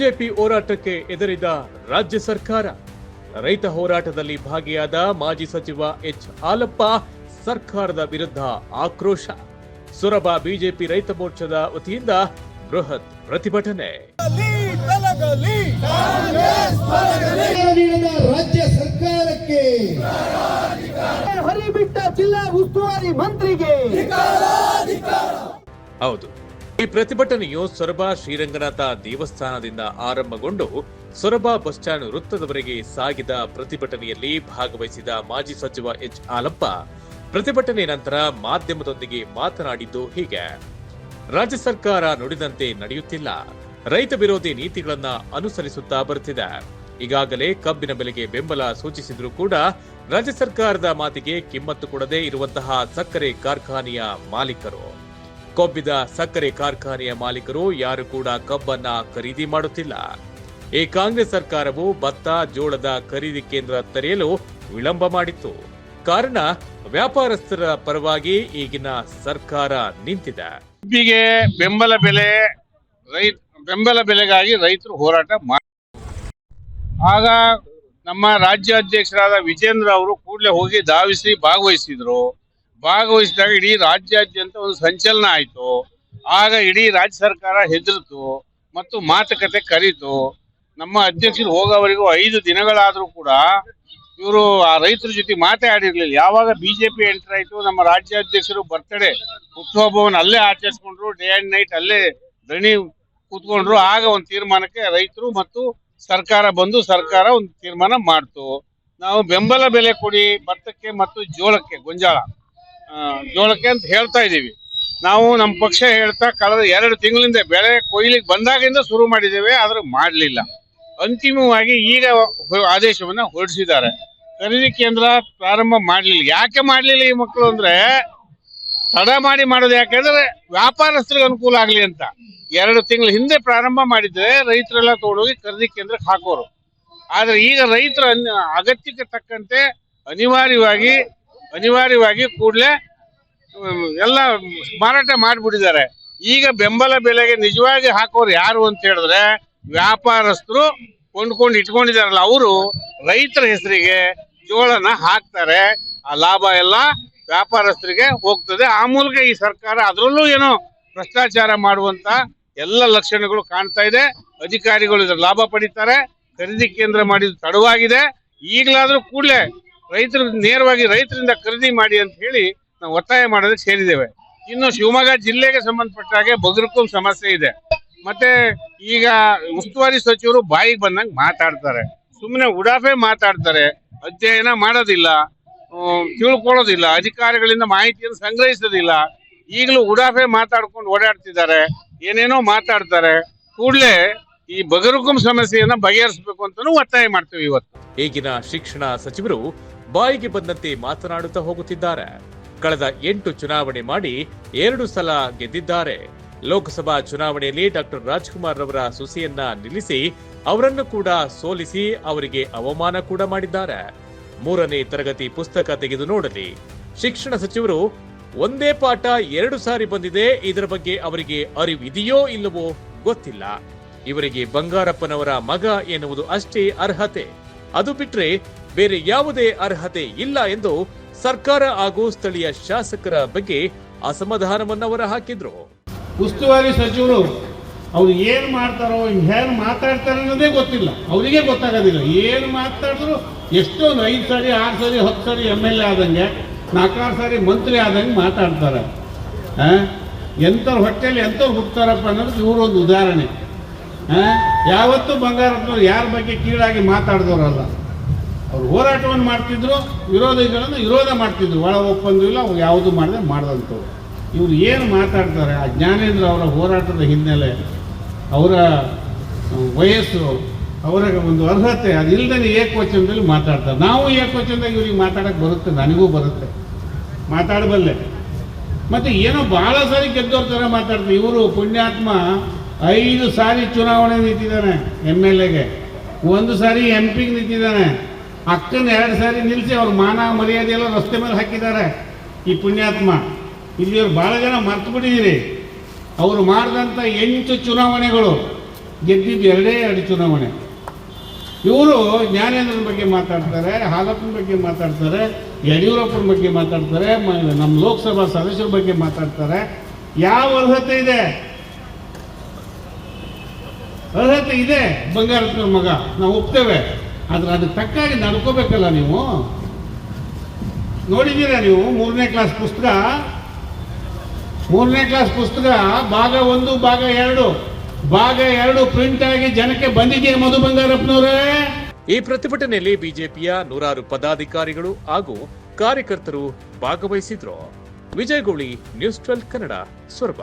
BJP ಹೋರಾಟಕ್ಕೆ ಎದುರಿದ ರಾಜ್ಯ ಸರ್ಕಾರ. ರೈತ ಹೋರಾಟದಲ್ಲಿ ಭಾಗಿಯಾದ ಮಾಜಿ ಸಚಿವ ಎಚ್. ಹಾಲಪ್ಪ ಸರ್ಕಾರದ ವಿರುದ್ಧ ಆಕ್ರೋಶ. ಸೊರಬ ಬಿಜೆಪಿ ರೈತ ಮೋರ್ಚಾದ ವತಿಯಿಂದ ಬೃಹತ್ ಪ್ರತಿಭಟನೆ. ನೀಡಿದ ರಾಜ್ಯ ಸರ್ಕಾರಕ್ಕೆ ಹರಿಬಿಟ್ಟ ಜಿಲ್ಲಾ ಉಸ್ತುವಾರಿ ಮಂತ್ರಿಗೆ. ಹೌದು. ಈ ಪ್ರತಿಭಟನೆಯು ಸೊರಬ ಶ್ರೀರಂಗನಾಥ ದೇವಸ್ಥಾನದಿಂದ ಆರಂಭಗೊಂಡು ಸೊರಬ ಬಸ್ ಸ್ಟ್ಯಾಂಡ್ ವೃತ್ತದವರೆಗೆ ಸಾಗಿದ ಪ್ರತಿಭಟನೆಯಲ್ಲಿ ಭಾಗವಹಿಸಿದ ಮಾಜಿ ಸಚಿವ ಎಚ್ ಹಾಲಪ್ಪ ಪ್ರತಿಭಟನೆ ನಂತರ ಮಾಧ್ಯಮದೊಂದಿಗೆ ಮಾತನಾಡಿದ್ದು ಹೀಗೆ. ರಾಜ್ಯ ಸರ್ಕಾರ ನುಡಿದಂತೆ ನಡೆಯುತ್ತಿಲ್ಲ. ರೈತ ವಿರೋಧಿ ನೀತಿಗಳನ್ನ ಅನುಸರಿಸುತ್ತಾ ಬರುತ್ತಿದೆ. ಈಗಾಗಲೇ ಕಬ್ಬಿನ ಬೆಲೆಗೆ ಬೆಂಬಲ ಸೂಚಿಸಿದ್ರೂ ಕೂಡ ರಾಜ್ಯ ಸರ್ಕಾರದ ಮಾತಿಗೆ ಕಿಮ್ಮತ್ತು ಕೊಡದೇ ಇರುವಂತಹ ಸಕ್ಕರೆ ಕಾರ್ಖಾನೆಯ ಮಾಲೀಕರು. ಕೊಬ್ಬಿದ ಸಕ್ಕರೆ ಕಾರ್ಖಾನೆಯ ಮಾಲೀಕರು ಯಾರು ಕೂಡ ಕಬ್ಬನ್ನ ಖರೀದಿ ಮಾಡುತ್ತಿಲ್ಲ. ಈ ಕಾಂಗ್ರೆಸ್ ಸರ್ಕಾರವು ಭತ್ತ, ಜೋಳದ ಖರೀದಿ ಕೇಂದ್ರ ತೆರೆಯಲು ವಿಳಂಬ ಮಾಡಿತ್ತು. ಕಾರಣ, ವ್ಯಾಪಾರಸ್ಥರ ಪರವಾಗಿ ಈಗಿನ ಸರ್ಕಾರ ನಿಂತಿದೆ. ಕಬ್ಬಿಗೆ ಬೆಂಬಲ ಬೆಲೆ, ರೈತ, ಬೆಂಬಲ ಬೆಲೆಗಾಗಿ ರೈತರು ಹೋರಾಟ ಮಾಡಿ ಆಗ ನಮ್ಮ ರಾಜ್ಯಾಧ್ಯಕ್ಷರಾದ ವಿಜೇಂದ್ರ ಅವರು ಕೂಡಲೇ ಹೋಗಿ ಧಾವಿಸಿ ಭಾಗವಹಿಸಿದ್ರು. ಭಾಗವಹಿಸಿದಾಗ ಇಡೀ ರಾಜ್ಯಾದ್ಯಂತ ಒಂದು ಸಂಚಲನ ಆಯಿತು. ಆಗ ಇಡೀ ರಾಜ್ಯ ಸರ್ಕಾರ ಹೆದರಿತು ಮತ್ತು ಮಾತುಕತೆ ಕರೀತು. ನಮ್ಮ ಅಧ್ಯಕ್ಷರು ಹೋಗೋವರೆಗೂ ಐದು ದಿನಗಳಾದರೂ ಕೂಡ ಇವರು ಆ ರೈತರ ಜೊತೆ ಮಾತಾಡಿರ್ಲಿಲ್ಲ. ಯಾವಾಗ ಬಿಜೆಪಿ ಎಂಟರ್ ಆಯ್ತು, ನಮ್ಮ ರಾಜ್ಯಾಧ್ಯಕ್ಷರು ಬರ್ತಡೆ ಹುಟ್ಟುಹಬ್ಬವನ್ನು ಅಲ್ಲೇ ಆಚರಿಸ್ಕೊಂಡ್ರು, ಡೇ ಅಂಡ್ ನೈಟ್ ಅಲ್ಲೇ ದಣಿ ಕೂತ್ಕೊಂಡ್ರು. ಆಗ ಒಂದು ತೀರ್ಮಾನಕ್ಕೆ ರೈತರು ಮತ್ತು ಸರ್ಕಾರ ಬಂದು ಸರ್ಕಾರ ಒಂದು ತೀರ್ಮಾನ ಮಾಡ್ತು. ನಾವು ಬೆಂಬಲ ಬೆಲೆ ಕೊಡಿ, ಭತ್ತಕ್ಕೆ ಮತ್ತು ಜೋಳಕ್ಕೆ ಗೊಂಜಾಳ. ಜೋಳಕ್ಕೆ ಅಂತ ಹೇಳ್ತಾ ಇದ್ದೀವಿ. ನಾವು ನಮ್ಮ ಪಕ್ಷ ಹೇಳ್ತಾ ಕಳೆದ ಎರಡು ತಿಂಗಳಿಂದ ಬೆಳೆ ಕೊಯ್ಲಿಗೆ ಬಂದಾಗಿಂದ ಶುರು ಮಾಡಿದ್ದೇವೆ, ಆದ್ರೆ ಮಾಡಲಿಲ್ಲ. ಅಂತಿಮವಾಗಿ ಈಗ ಆದೇಶವನ್ನು ಹೊರಡಿಸಿದ್ದಾರೆ. ಖರೀದಿ ಕೇಂದ್ರ ಪ್ರಾರಂಭ ಮಾಡಲಿಲ್ಲ. ಯಾಕೆ ಮಾಡಲಿಲ್ಲ ಈ ಮಕ್ಕಳು ಅಂದ್ರೆ ತಡ ಮಾಡಿ ಮಾಡೋದು ಯಾಕೆಂದ್ರೆ ವ್ಯಾಪಾರಸ್ಥರಿಗೆ ಅನುಕೂಲ ಆಗಲಿ ಅಂತ. ಎರಡು ತಿಂಗಳ ಹಿಂದೆ ಪ್ರಾರಂಭ ಮಾಡಿದ್ರೆ ರೈತರೆಲ್ಲ ತಗೊಂಡೋಗಿ ಖರೀದಿ ಕೇಂದ್ರಕ್ಕೆ ಹಾಕೋರು. ಆದರೆ ಈಗ ರೈತರ ಅಗತ್ಯಕ್ಕೆ ತಕ್ಕಂತೆ ಅನಿವಾರ್ಯವಾಗಿ ಅನಿವಾರ್ಯವಾಗಿ ಕೂಡಲೇ ಎಲ್ಲ ಮಾರಾಟ ಮಾಡಿಬಿಟ್ಟಿದ್ದಾರೆ. ಈಗ ಬೆಂಬಲ ಬೆಲೆಗೆ ನಿಜವಾಗಿ ಹಾಕೋರು ಯಾರು ಅಂತ ಹೇಳಿದ್ರೆ ವ್ಯಾಪಾರಸ್ಥರು ಕೊಂಡ್ಕೊಂಡು ಇಟ್ಕೊಂಡಿದಾರಲ್ಲ ಅವರು, ರೈತರ ಹೆಸರಿಗೆ ಜೋಳನ ಹಾಕ್ತಾರೆ. ಆ ಲಾಭ ಎಲ್ಲ ವ್ಯಾಪಾರಸ್ಥರಿಗೆ ಹೋಗ್ತದೆ. ಆ ಮೂಲಕ ಈ ಸರ್ಕಾರ ಅದರಲ್ಲೂ ಏನೋ ಭ್ರಷ್ಟಾಚಾರ ಮಾಡುವಂತ ಎಲ್ಲ ಲಕ್ಷಣಗಳು ಕಾಣ್ತಾ ಇದೆ. ಅಧಿಕಾರಿಗಳು ಇದರ ಲಾಭ ಪಡಿತಾರೆ. ಖರೀದಿ ಕೇಂದ್ರ ಮಾಡಿದ ತಡವಾಗಿದೆ. ಈಗಲಾದರೂ ಕೂಡಲೇ ರೈತರು ನೇರವಾಗಿ ರೈತರಿಂದ ಖರೀದಿ ಮಾಡಿ ಅಂತ ಹೇಳಿ ನಾವು ಒತ್ತಾಯ ಮಾಡೋದಕ್ಕೆ ಸೇರಿದ್ದೇವೆ. ಇನ್ನು ಶಿವಮೊಗ್ಗ ಜಿಲ್ಲೆಗೆ ಸಂಬಂಧಪಟ್ಟ ಹಾಗೆ ಬಗರ್ಕುಂ ಸಮಸ್ಯೆ ಇದೆ. ಮತ್ತೆ ಈಗ ಉಸ್ತುವಾರಿ ಸಚಿವರು ಬಾಯಿಗೆ ಬಂದಂಗೆ ಮಾತಾಡ್ತಾರೆ. ಸುಮ್ಮನೆ ಉಡಾಫೆ ಮಾತಾಡ್ತಾರೆ. ಅಧ್ಯಯನ ಮಾಡೋದಿಲ್ಲ. ತಿಳ್ಕೊಳ್ಳೋದಿಲ್ಲ. ಅಧಿಕಾರಿಗಳಿಂದ ಮಾಹಿತಿಯನ್ನು ಸಂಗ್ರಹಿಸೋದಿಲ್ಲ. ಈಗಲೂ ಉಡಾಫೆ ಮಾತಾಡ್ಕೊಂಡು ಓಡಾಡ್ತಿದ್ದಾರೆ. ಏನೇನೋ ಮಾತಾಡ್ತಾರೆ. ಕೂಡಲೇ ಈ ಬಗರುಕುಂ ಸಮಸ್ಯೆಯನ್ನು ಬಗೆಹರಿಸಬೇಕು ಅಂತಾನೂ ಒತ್ತಾಯ ಮಾಡ್ತೀವಿ ಇವತ್ತು. ಈಗಿನ ಶಿಕ್ಷಣ ಸಚಿವರು ಬಾಯಿಗೆ ಬಂದಂತೆ ಮಾತನಾಡುತ್ತಾ ಹೋಗುತ್ತಿದ್ದಾರೆ. ಕಳೆದ ಎಂಟು ಚುನಾವಣೆ ಮಾಡಿ ಎರಡು ಸಲ ಗೆದ್ದಿದ್ದಾರೆ. ಲೋಕಸಭಾ ಚುನಾವಣೆಯಲ್ಲಿ ಡಾಕ್ಟರ್ ರಾಜ್ಕುಮಾರ್ ರವರ ಸುಸಿಯನ್ನ ನಿಲ್ಲಿಸಿ ಅವರನ್ನು ಕೂಡ ಸೋಲಿಸಿ ಅವರಿಗೆ ಅವಮಾನ ಕೂಡ ಮಾಡಿದ್ದಾರೆ. ಮೂರನೇ ತರಗತಿ ಪುಸ್ತಕ ತೆಗೆದು ನೋಡಲಿ. ಶಿಕ್ಷಣ ಸಚಿವರು, ಒಂದೇ ಪಾಠ ಎರಡು ಸಾರಿ ಬಂದಿದೆ, ಇದರ ಬಗ್ಗೆ ಅವರಿಗೆ ಅರಿವಿದೆಯೋ ಇಲ್ಲವೋ ಗೊತ್ತಿಲ್ಲ. ಇವರಿಗೆ ಬಂಗಾರಪ್ಪನವರ ಮಗ ಎನ್ನುವುದು ಅಷ್ಟೇ ಅರ್ಹತೆ. ಅದು ಬಿಟ್ರೆ ಬೇರೆ ಯಾವುದೇ ಅರ್ಹತೆ ಇಲ್ಲ ಎಂದು ಸರ್ಕಾರ ಹಾಗೂ ಸ್ಥಳೀಯ ಶಾಸಕರ ಬಗ್ಗೆ ಅಸಮಾಧಾನವನ್ನು ಹೊರ ಹಾಕಿದ್ರು ಉಸ್ತುವಾರಿ ಸಚಿವರು ಅವ್ರು ಏನು ಮಾಡ್ತಾರೋ, ಏನು ಮಾತಾಡ್ತಾರೆ ಅನ್ನೋದೇ ಗೊತ್ತಿಲ್ಲ. ಅವರಿಗೆ ಗೊತ್ತಾಗೋದಿಲ್ಲ. ಏನು ಮಾತಾಡಿದ್ರು ಎಷ್ಟೊಂದು ಐದು ಸಾರಿ, ಆರು ಸಾರಿ, ಹತ್ತು ಸಾರಿ ಎಂ ಎಲ್ ಎ ಆದಂಗೆ, ನಾಲ್ಕಾರು ಸಾರಿ ಮಂತ್ರಿ ಆದಂಗೆ ಮಾತಾಡ್ತಾರೆ? ಎಂಥವ್ರ ಹೊಟ್ಟೆಯಲ್ಲಿ ಎಂಥವ್ರು ಹುಡ್ತಾರಪ್ಪ ಅನ್ನೋದು ಇವರೊಂದು ಉದಾಹರಣೆ? ಯಾವತ್ತೂ ಬಂಗಾರಪ್ಪನವ್ರು ಯಾರ ಬಗ್ಗೆ ಕೀಳಾಗಿ ಮಾತಾಡಿದವರಲ್ಲ. ಅವ್ರು ಹೋರಾಟವನ್ನು ಮಾಡ್ತಿದ್ರು, ವಿರೋಧಿಗಳನ್ನು ವಿರೋಧ ಮಾಡ್ತಿದ್ರು. ಒಳ ಒಪ್ಪಂದವಿಲ್ಲ ಅವ್ರು ಯಾವುದು ಮಾಡದೆ ಮಾಡ್ದಂಥವ್ರು. ಇವ್ರು ಏನು ಮಾತಾಡ್ತಾರೆ, ಆ ಜ್ಞಾನೇಂದ್ರ ಅವರ ಹೋರಾಟದ ಹಿನ್ನೆಲೆ, ಅವರ ವಯಸ್ಸು ಅವರ ಒಂದು ಅರ್ಹತೆ ಅದಿಲ್ಲದೇ ಏಕವಚನದಲ್ಲಿ ಮಾತಾಡ್ತಾರೆ. ನಾವು ಏಕವಚನದಾಗ ಇವ್ರಿಗೆ ಮಾತಾಡೋಕ್ಕೆ ಬರುತ್ತೆ, ನನಗೂ ಬರುತ್ತೆ. ಮಾತಾಡಬಲ್ಲೆ. ಮತ್ತು ಏನೋ ಭಾಳ ಸಾರಿ ಗೆದ್ದವ್ರ ಥರ ಮಾತಾಡ್ತಾರೆ. ಇವರು ಪುಣ್ಯಾತ್ಮ ಐದು ಸಾರಿ ಚುನಾವಣೆ ನಿಂತಿದ್ದಾನೆ, ಎಂ ಎಲ್ ಎಗೆ. ಒಂದು ಸಾರಿ ಎಂ ಪಿಗೆ ನಿಂತಿದ್ದಾನೆ. ಅಕ್ಕನ ಎರಡು ಸಾರಿ ನಿಲ್ಲಿಸಿ ಅವ್ರ ಮಾನ ಮರ್ಯಾದೆ ಎಲ್ಲ ರಸ್ತೆ ಮೇಲೆ ಹಾಕಿದ್ದಾರೆ. ಈ ಪುಣ್ಯಾತ್ಮ ಇಲ್ಲಿ ಅವ್ರು ಭಾಳ ಜನ ಮರ್ತು ಬಿಟ್ಟಿದ್ದೀರಿ ಅವರು ಮಾಡಿದಂಥ ಎಂಟು ಚುನಾವಣೆಗಳು ಗೆದ್ದಿದ್ದು ಎರಡೇ ಎರಡು ಚುನಾವಣೆ. ಇವರು ಜ್ಞಾನೇಂದ್ರನ ಬಗ್ಗೆ ಮಾತಾಡ್ತಾರೆ, ಹಾಲಪ್ಪನ ಬಗ್ಗೆ ಮಾತಾಡ್ತಾರೆ, ಯಡಿಯೂರಪ್ಪನ ಬಗ್ಗೆ ಮಾತಾಡ್ತಾರೆ ನಮ್ಮ ಲೋಕಸಭಾ ಸದಸ್ಯರ ಬಗ್ಗೆ ಮಾತಾಡ್ತಾರೆ. ಯಾವ ಅರ್ಹತೆ ಇದೆ? ಅರ್ಹತೆ ಇದೆ ಬಂಗಾರಪ್ಪನ ಮಗ. ನಾವು ಒಪ್ತೇವೆ. ಆದ್ರೆ ಅದಕ್ಕೆ ತಕ್ಕಾಗಿ ನಡ್ಕೋಬೇಕಲ್ಲ ನೀವು. ನೋಡಿದ್ದೀರಾ ನೀವು ಮೂರನೇ ಕ್ಲಾಸ್ ಪುಸ್ತಕ? ಮೂರನೇ ಕ್ಲಾಸ್ ಪುಸ್ತಕ ಭಾಗ ಒಂದು, ಭಾಗ ಎರಡು. ಭಾಗ ಎರಡು ಪ್ರಿಂಟ್ ಆಗಿ ಜನಕ್ಕೆ ಬಂದಿದೆಯಾ ಮಧು ಬಂಗಾರಪ್ಪನವರೇ ಈ ಪ್ರತಿಭಟನೆಯಲ್ಲಿ ಬಿಜೆಪಿಯ ನೂರಾರು ಪದಾಧಿಕಾರಿಗಳು ಹಾಗೂ ಕಾರ್ಯಕರ್ತರು ಭಾಗವಹಿಸಿದ್ರು. Vijayagowli news twelve Kannada, Soraba.